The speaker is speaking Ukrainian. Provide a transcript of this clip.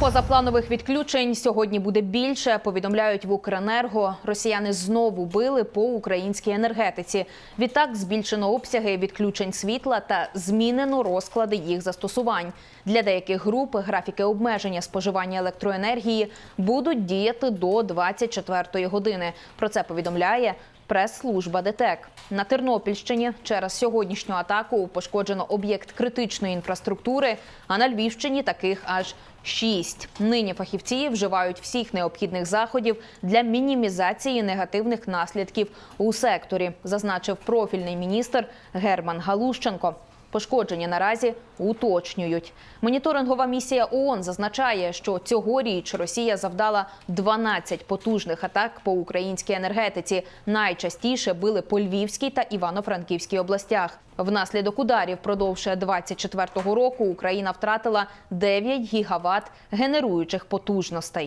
Позапланових відключень сьогодні буде більше. Повідомляють в Укренерго. Росіяни знову били по українській енергетиці. Відтак збільшено обсяги відключень світла та змінено розклади їх застосувань. Для деяких груп графіки обмеження споживання електроенергії будуть діяти до 24-ї години. Про це повідомляє Прес-служба ДТЕК на Тернопільщині через сьогоднішню атаку пошкоджено об'єкт критичної інфраструктури. А на Львівщині таких аж шість. Нині фахівці вживають всіх необхідних заходів для мінімізації негативних наслідків у секторі, зазначив профільний міністр Герман Галущенко. Пошкодження наразі уточнюють. Моніторингова місія ООН зазначає, що цьогоріч Росія завдала 12 потужних атак по українській енергетиці. Найчастіше били по Львівській та Івано-Франківській областях. Внаслідок ударів продовж 24-го року Україна втратила 9 гігават генеруючих потужностей.